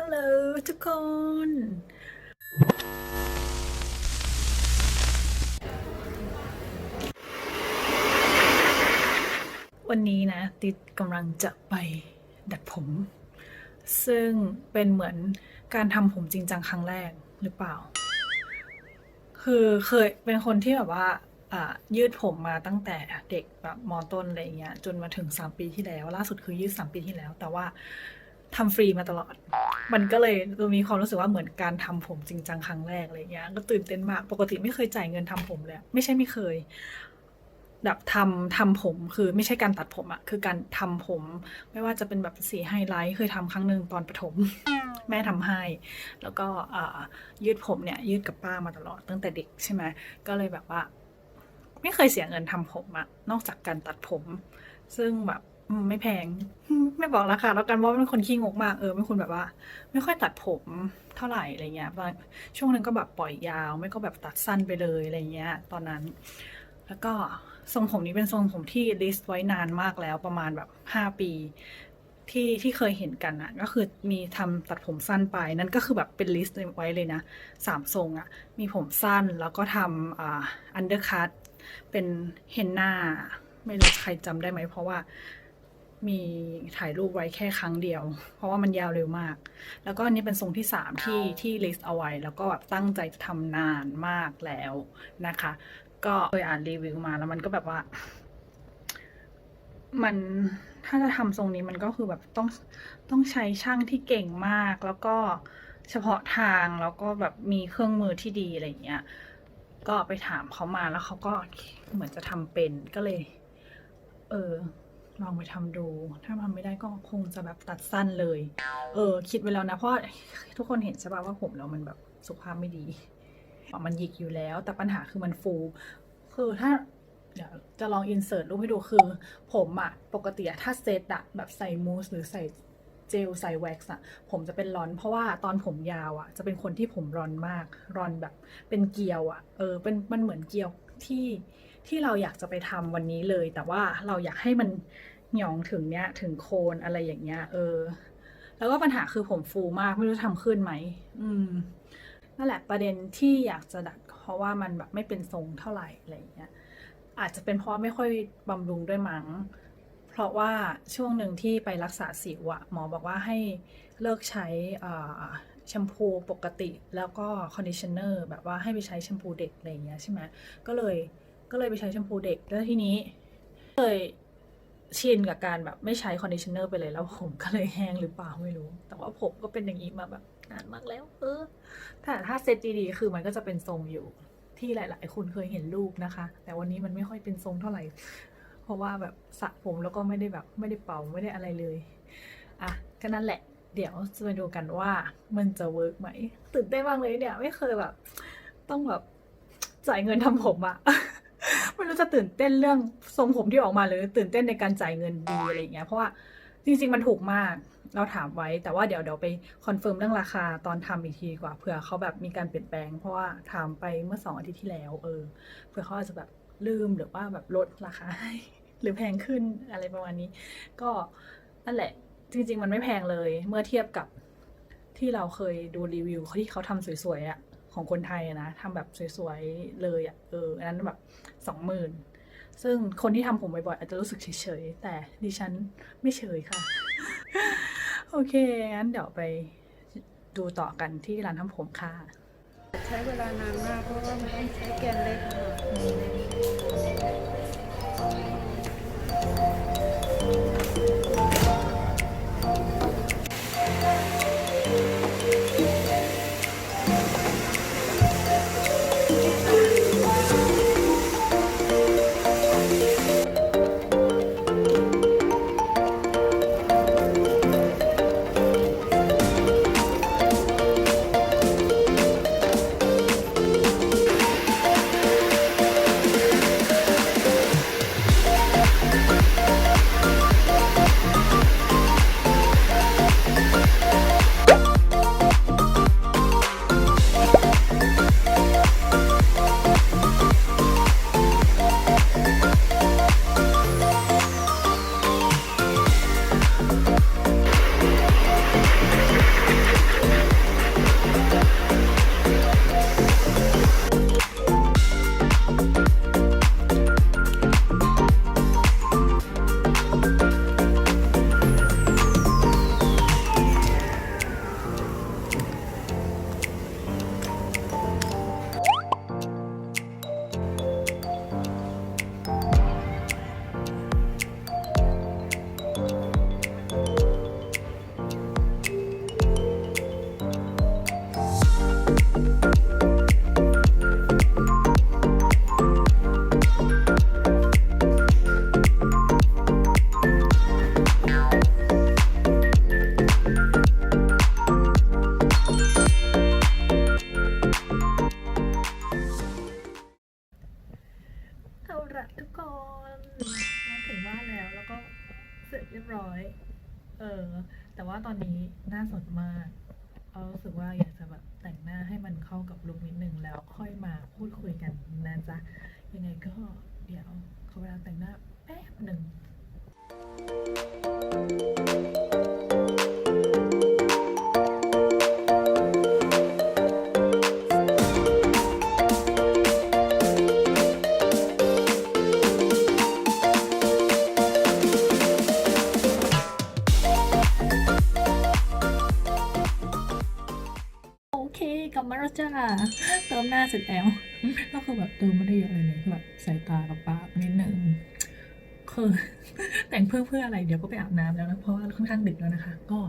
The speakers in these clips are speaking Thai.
ฮัลโหลทุกคน วันนี้นะ ติดกำลังจะไปดัดผม ซึ่งเป็นเหมือนการทำผมจริงจังครั้งแรกหรือเปล่า คือเคยเป็นคนที่แบบว่ายืดผมมาตั้งแต่เด็กแบบมอต้นอะไรเงี้ยจนมาถึง 3 ปีที่แล้ว ล่าสุดคือยืด 3 ปีที่แล้ว แต่ว่า ทำฟรีมาตลอด มันก็เลยมีความรู้สึกว่าเหมือนการทำผมจริงจังครั้งแรกอะไรเงี้ย ก็ตื่นเต้นมาก ปกติไม่เคยจ่ายเงินทำผมเลย ไม่ใช่ไม่เคย แบบทำทำผมคือไม่ใช่การตัดผมอะคือการทำผม ไม่ว่าจะเป็นแบบสีไฮไลท์เคยทำครั้งหนึ่งตอนประถม แม่ทำให้ แล้วก็ยืดผมเนี่ย ยืดกับป้ามาตลอดตั้งแต่เด็กใช่ไหมก็เลยแบบว่า ไม่เคยเสียเงินทำผมอะนอกจากการตัดผม ซึ่งแบบ ไม่แพง ไม่บอกราคาแล้วกันว่าเป็นคนขี้งกมากเออเป็นคนแบบว่า ไม่ค่อยตัดผมเท่าไหร่อะไรเงี้ยบางช่วงนึงก็แบบปล่อยยาว ไม่ก็แบบตัดสั้นไปเลยอะไรเงี้ย ตอนนั้น แล้วก็ทรงผมนี้เป็นทรงผมที่ลิสต์ไว้นานมากแล้วประมาณแบบห้าปีที่ที่เคยเห็นกันอะก็คือมีทำตัดผมสั้นไปนั่นก็คือแบบเป็นลิสต์ไว้เลยนะสามทรงอะมีผมสั้นแล้วก็ทำอ่าอันเดอร์คัตเป็นเฮนนาไม่รู้ใครจำได้ไหมเพราะว่า มีถ่ายรูปไว้แค่ครั้งเดียว เพราะว่ามันยาวเร็วมาก แล้วก็อันนี้เป็นทรงที่สามที่ที่ลิสต์เอาไว้ แล้วก็แบบตั้งใจจะทำนานมากแล้วนะคะ ก็เคยอ่านรีวิวมาแล้วมันก็แบบว่า มันถ้าจะทำทรงนี้มันก็คือแบบต้องต้องใช้ช่างที่เก่งมาก แล้วก็เฉพาะทางแล้วก็แบบมีเครื่องมือที่ดีอะไรอย่างเงี้ย ก็ไปถามเขามาแล้วเขาก็เหมือนจะทำเป็นก็เลย เออ ลองไปทำดู ถ้าทำไม่ได้ก็คงจะแบบตัดสั้นเลย เออ คิดไว้แล้วนะ เพราะทุกคนเห็นใช่ป่ะว่าผมเรามันแบบสุขภาพไม่ดี มันหยิกอยู่แล้ว แต่ปัญหาคือมันฟู คือถ้าเดี๋ยวจะลองอินเสิร์ตรูปให้ดูคือ ผมอะปกติถ้าเซตอะแบบใส่มูสหรือใส่เจลใส่แว็กซ์อะผมจะเป็นร้อนเพราะว่าตอนผมยาวอะจะเป็นคนที่ผมร้อนมากร้อนแบบเป็นเกลียวอะเออเป็นมันเหมือนเกลียวที่ที่เราอยากจะไปทำวันนี้เลย แต่ว่าเราอยากให้มัน หยองถึงเนี้ย ถึงโคนอะไรอย่างเงี้ย เออ แล้วก็ปัญหาคือผมฟูมากไม่รู้จะทำขึ้นไหมอืมนั่นแหละประเด็นที่อยากจะดัดเพราะว่ามันแบบไม่เป็นทรงเท่าไหร่อะไรอย่างเงี้ยอาจจะเป็นเพราะไม่ค่อยบำรุงด้วยมั้ง เพราะว่าช่วงหนึ่งที่ไปรักษาสิวอะหมอบอกว่าให้เลิกใช้อ่าแชมพูปกติแล้วก็คอนดิชเนอร์แบบว่าให้ไปใช้แชมพูเด็กอะไรอย่างเงี้ยใช่ไหมก็เลยก็เลยไปใช้แชมพูเด็กแล้วทีนี้เลย ชินกับการแบบไม่ใช้คอนดิชเนอร์ไปเลยแล้วผมก็เลยแห้งหรือเปล่าไม่รู้ แต่ว่าผมก็เป็นอย่างนี้มาแบบนานมากแล้ว เออแต่ถ้าเซตดีๆคือมันก็จะเป็นทรงอยู่ที่หลาย ๆ คนเคยเห็นรูปนะคะ แต่วันนี้มันไม่ค่อยเป็นทรงเท่าไหร่ เพราะว่าแบบสระผมแล้วก็ไม่ได้แบบไม่ได้เป่าไม่ได้อะไรเลยอะก็นั่นแหละ เดี๋ยวจะมาดูกันว่ามันจะเวิร์กไหมตื่นเต้นมากเลยเนี่ยไม่เคยแบบ ต้องแบบจ่ายเงินทำผมอะ ไม่รู้จะตื่นเต้นเรื่องทรงผมที่ออกมาหรือตื่นเต้นในการจ่ายเงินดีอะไรอย่างเงี้ยเพราะว่าจริง ๆ มันถูกมากเราถามไว้ แต่ว่าเดี๋ยวเดี๋ยวไปคอนเฟิร์มเรื่องราคาตอนทำอีกทีกว่าเผื่อเขาแบบมีการเปลี่ยนแปลง เพราะว่าถามไปเมื่อสองอาทิตย์ที่แล้ว เออเผื่อเขาอาจจะแบบลืมหรือว่าแบบลดราคาให้หรือแพงขึ้นอะไรประมาณนี้ ก็นั่นแหละ จริง ๆ มันไม่แพงเลย เมื่อเทียบกับที่เราเคยดูรีวิวที่เขาทำสวยๆอะ ของคนไทยนะทำแบบสวยๆเลยอะเอออันนั้นแบบสองหมื่นซึ่งคนที่ทำผมบ่อยๆอาจจะรู้สึกเฉยๆแต่ดิฉันไม่เฉยค่ะ โอเคงั้นเดี๋ยวไปดูต่อกันที่ร้านทำผมค่ะ ใช้เวลานานมากเพราะว่ามันต้องใช้แกนเล็กค่ะ ละทุกคนมาถึงบ้านแล้ว แล้วก็เสร็จเรียบร้อย เออ แต่ว่าตอนนี้หน้าสดมากเรารู้สึกว่าอยากจะแบบแต่งหน้าให้มันเข้ากับลุคนิดนึงแล้วค่อยมาพูดคุยกันนะจ๊ะ ยังไงก็เดี๋ยวเขาเวลาแต่งหน้าแป๊บหนึ่ง thank you 50 L ก็คือแบบเติมไม่ได้เยอะเลยเลยคือแบบใส่ตากับปากนิดนึ่งคือแต่งเพื่อเพื่ออะไรเดี๋ยวก็ไปอาบน้ำแล้วนะเพราะว่าค่อนข้างดึกแล้วนะคะ ก็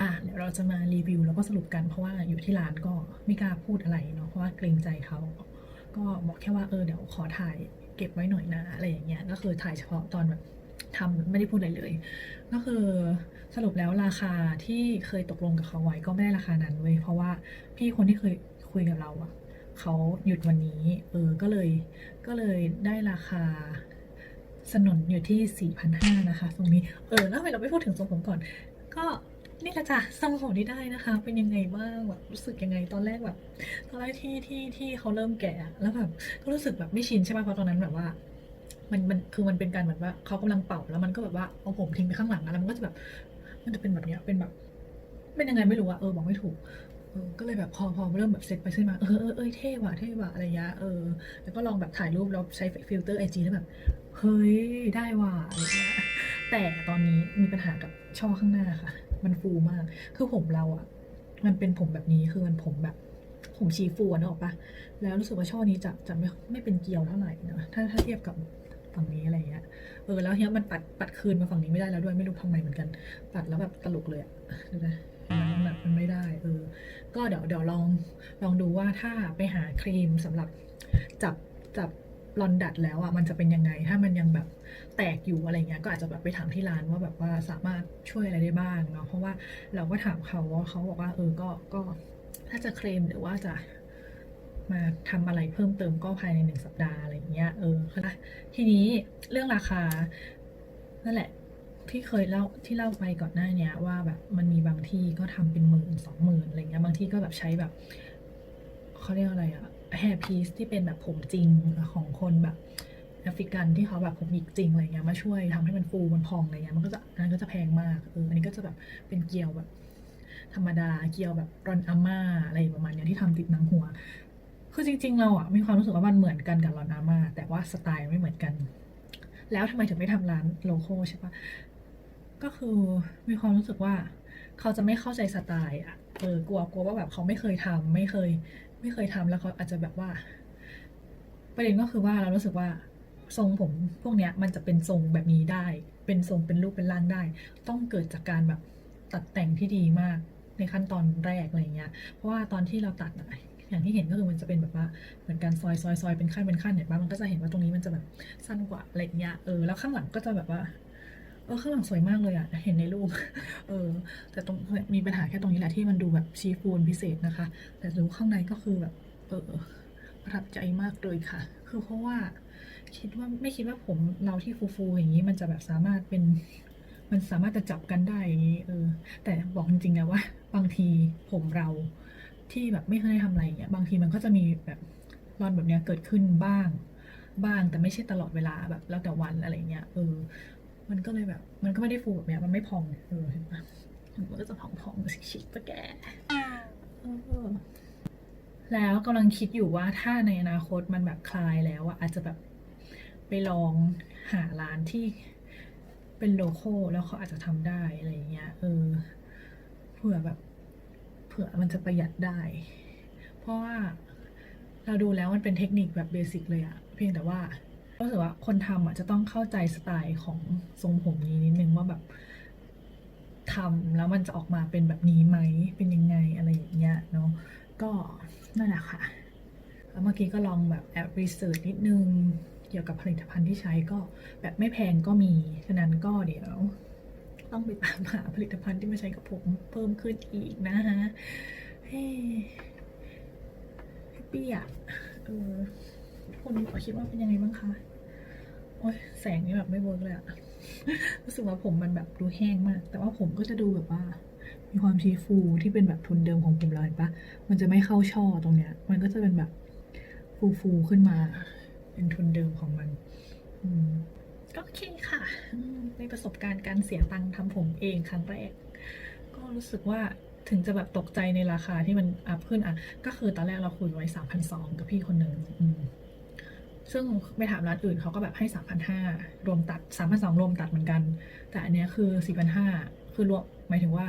อ่าเดี๋ยวเราจะมารีวิวแล้วก็สรุปกันเพราะว่าอยู่ที่ร้านก็ไม่กล้าพูดอะไรเนาะเพราะว่าเกรงใจเขาก็บอกแค่ว่าเออเดี๋ยวขอถ่ายเก็บไว้หน่อยนะอะไรอย่างเงี้ยก็คือถ่ายเฉพาะตอนแบบทำไม่ได้พูดอะไรเลย ก็คือสรุปแล้วราคาที่เคยตกลงกับเขาไว้ก็ไม่ได้ราคานั้นเว้ยเพราะว่าพี่คนที่เคยคุยกับเราอะ เขาหยุดวันนี้ เออ ก็เลย ก็เลยได้ราคาสนนอยู่ที่ 4,500 นะคะ ตรงนี้ เออ แล้วทำไมเราไม่พูดถึงทรงผมก่อน ก็นี่แหละจ้ะทรงผมที่ได้นะคะ เป็นยังไงบ้างแบบรู้สึกยังไงตอนแรกแบบ ตอนแรกที่ที่ที่เขาเริ่มแก่แล้วแบบก็รู้สึกแบบไม่ชินใช่ป่ะเพราะตอนนั้นแบบว่า มันมันคือมันเป็นการเหมือนว่าเขากำลังเป่าแล้วมันก็แบบว่าเอาผมทิ้งไปข้างหลังอะแล้วมันก็จะแบบ มันจะเป็นแบบเนี้ยเป็นแบบเป็นยังไงไม่รู้อะเออบอกไม่ถูก ก็เลยแบบพอพอเริ่มแบบเซ็ตไปขึ้นมาเออเออเออเท่ว่ะเท่ว่ะอะไรเงี้ยเออแล้วก็ลองแบบถ่ายรูปแล้วใช้ฟิลเตอร์ไอจีแล้วแบบเฮ้ยได้ว่ะอะไรเงี้ยแต่ตอนนี้มีปัญหากับช่อข้างหน้าค่ะ มันฟูมาก คือผมเราอะมันเป็นผมแบบนี้คือมันผมแบบผมชีฟูอะนึกออกปะแล้วรู้สึกว่าช่อนี้จะจะไม่ไม่เป็นเกลียวเท่าไหร่นะถ้าถ้าเทียบกับฝั่งนี้อะไรเงี้ย เออแล้วเฮียมันปัดปัดคืนมาฝั่งนี้ไม่ได้แล้วด้วยไม่รู้ทำไมเหมือนกันปัดแล้วแบบตลกเลยอะเดูนะมัน แบบมันไม่ได้เออก็เดี๋ยวเดี๋ยวลองลองดูว่าถ้าไปหาครีมสำหรับจับจับรอนดัดแล้วอะมันจะเป็นยังไง ถ้ามันยังแบบแตกอยู่อะไรเงี้ยก็อาจจะแบบไปถามที่ร้านว่าแบบว่าสามารถช่วยอะไรได้บ้างเนาะเพราะว่าเราก็ถามเขาว่าเขาบอกว่าเออก็ก็ถ้าจะเคลมหรือว่าจะมาทำอะไรเพิ่มเติมก็ภายในหนึ่งสัปดาห์อะไรอย่างเงี้ยเออทีนี้เรื่องราคานั่นแหละ ที่เคยเล่าที่เล่าไปก่อนหน้าเนี้ยว่าแบบมันมีบางที่ก็ทำเป็นหมื่นสองหมื่นอะไรเงี้ยบางที่ก็แบบใช้แบบเขาเรียกอะไรอะแฮร์พีซที่เป็นแบบผมจริงของคนแบบแอฟริกันที่เขาแบบผมหยิกจริงอะไรเงี้ยมาช่วยทำให้มันฟูมันพองอะไรเงี้ยมันก็จะนั้นก็จะแพงมากเอออันนี้ก็จะแบบเป็นเกลียวแบบ ธรรมดาเกลียวแบบรอนอาม่าอะไรประมาณเนี้ยที่ทำติดหนังหัว คือจริง ๆ เราอะมีความรู้สึกว่ามันเหมือนกันกับลอนอาม่าแต่ว่าสไตล์ไม่เหมือนกัน แล้วทำไมถึงไม่ทำร้านโลโก้ใช่ปะ ก็คือมีความรู้สึกว่า เขาจะไม่เข้าใจสไตล์อะเออกลัวกลัวว่าแบบเขาไม่เคยทำไม่เคย ไม่เคยทำแล้วเขาอาจจะแบบว่า ประเด็นก็คือว่าเรารู้สึกว่าทรงผมพวกเนี้ยมันจะเป็นทรงแบบนี้ได้ เป็นทรงเป็นรูปเป็นร่างได้ ต้องเกิดจากการแบบตัดแต่งที่ดีมากในขั้นตอนแรกอะไรเงี้ย เพราะว่าตอนที่เราตัดอะอย่างที่เห็นก็คือมันจะเป็นแบบว่าเหมือนการซอยซอยซอยเป็นขั้นเป็นขั้นเห็นปะมันก็จะเห็นว่าตรงนี้มันจะแบบสั้นกว่าอะไรเงี้ยเออแล้วข้างหลังก็จะแบบว่า เออข้างหลังสวยมากเลยอะเห็นในรูป เออ แต่ตรงมีปัญหาแค่ตรงนี้แหละที่มันดูแบบชีฟูนพิเศษนะคะ แต่ดูข้างในก็คือแบบ เออประทับใจมากเลยค่ะ คือเพราะว่า คิดว่าไม่คิดว่าผมเราที่ฟูๆอย่างนี้มันจะแบบสามารถเป็น มันสามารถจะจับกันได้อย่างนี้ เออ แต่บอกจริงๆนะว่า บางทีผมเราที่แบบไม่เคยทำอะไรอย่างเงี้ย บางทีมันก็จะมีแบบรอนแบบเนี้ยเกิดขึ้นบ้าง บ้างแต่ไม่ใช่ตลอดเวลาแบบแล้วแต่วันอะไรเงี้ยเออ มันก็เลยแบบ มันก็ไม่ได้ฟูแบบเนี้ย มันไม่พองเออเห็นปะมันก็จะพองๆชิคๆปะแกแล้วกำลังคิดอยู่ว่าถ้าในอนาคตมันแบบคลายแล้วอะอาจจะแบบไปลองหาร้านที่เป็นโลโก้แล้วเขาอาจจะทำได้อะไรอย่างเงี้ยเออเผื่อแบบ เผื่อมันจะประหยัดได้ เพราะว่าเราดูแล้วมันเป็นเทคนิคแบบเบสิกเลยอะเพียงแต่ว่า รู้สึกว่าคนทำอะจะต้องเข้าใจสไตล์ของทรงผมนี้นิดนึงว่าแบบทำแล้วมันจะออกมาเป็นแบบนี้ไหม เป็นยังไงอะไรอย่างเงี้ยเนาะ ก็นั่นแหละค่ะ แล้วเมื่อกี้ก็ลองแบบแอบรีเสิร์ชนิดนึง เกี่ยวกับผลิตภัณฑ์ที่ใช้ก็แบบไม่แพงก็มี ฉะนั้นก็เดี๋ยว ต้องไปตามหาผลิตภัณฑ์ที่มาใช้กับผมเพิ่มขึ้นอีกนะฮะเฮ้แฮปปี้อะเออคนคิดว่าเป็นยังไงบ้างคะ โอ้ยแสงนี่แบบไม่เวิร์กเลยอะรู้สึกว่าผมมันแบบดูแห้งมาก แต่ว่าผมก็จะดูแบบว่า มีความชีฟูที่เป็นแบบทุนเดิมของผมเราเห็นปะมันจะไม่เข้าช่อตรงเนี้ย มันก็จะเป็นแบบฟูฟูขึ้นมา เป็นทุนเดิมของมัน อืมก็โอเคค่ะในประสบการณ์การเสียตังค์ทำผมเองครั้งแรก ก็รู้สึกว่าถึงจะแบบตกใจในราคาที่มันอัพขึ้นอะ ก็คือตอนแรกเราคุยไว้สามพันสองกับพี่คนหนึ่งอืม ซึ่งไปถามร้านอื่นเขาก็แบบให้สามพันห้ารวมตัดสามพันสองรวมตัดเหมือนกัน แต่อันเนี้ยคือสี่พันห้าคือรวมหมายถึงว่า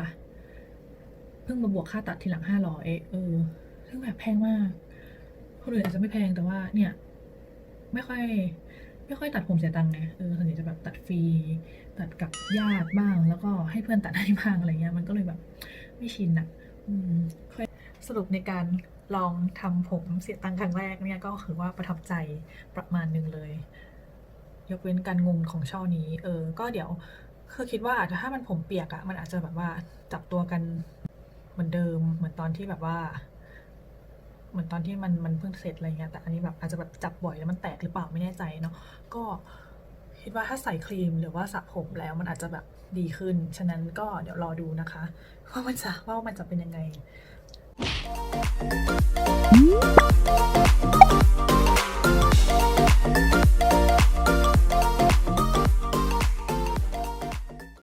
เพิ่งมาบวกค่าตัดทีหลังห้าร้อยเออ ซึ่งแบบแพงมาก คนอื่นอาจจะไม่แพงแต่ว่าเนี่ย ไม่ค่อย ไม่ค่อยตัดผมเสียตังค์ไงเออส่วนใหญ่จะแบบตัดฟรีตัดกับญาติบ้าง แล้วก็ให้เพื่อนตัดให้บ้างอะไรเงี้ยมันก็เลยแบบ ไม่ชินอะอืมค่อสรุปในการ ลองทำผมเสียตังค์ครั้งแรกเนี่ยก็คือว่าประทับใจประมาณนึงเลย ยกเว้นการงงของช่อนี้ เออ ก็เดี๋ยวคือคิดว่าอาจจะถ้ามันผมเปียกอะมันอาจจะแบบว่าจับตัวกันเหมือนเดิม เหมือนตอนที่แบบว่า เหมือนตอนที่มันมันเพิ่งเสร็จอะไรเงี้ยแต่อันนี้แบบอาจจะแบบจับบ่อยแล้วมันแตกหรือเปล่าไม่แน่ใจเนาะก็คิดว่าถ้าใส่ครีมหรือว่าสระผมแล้วมันอาจจะแบบดีขึ้น ฉะนั้นก็เดี๋ยวรอดูนะคะ ว่ามันจะว่ามันจะเป็นยังไง Thank you.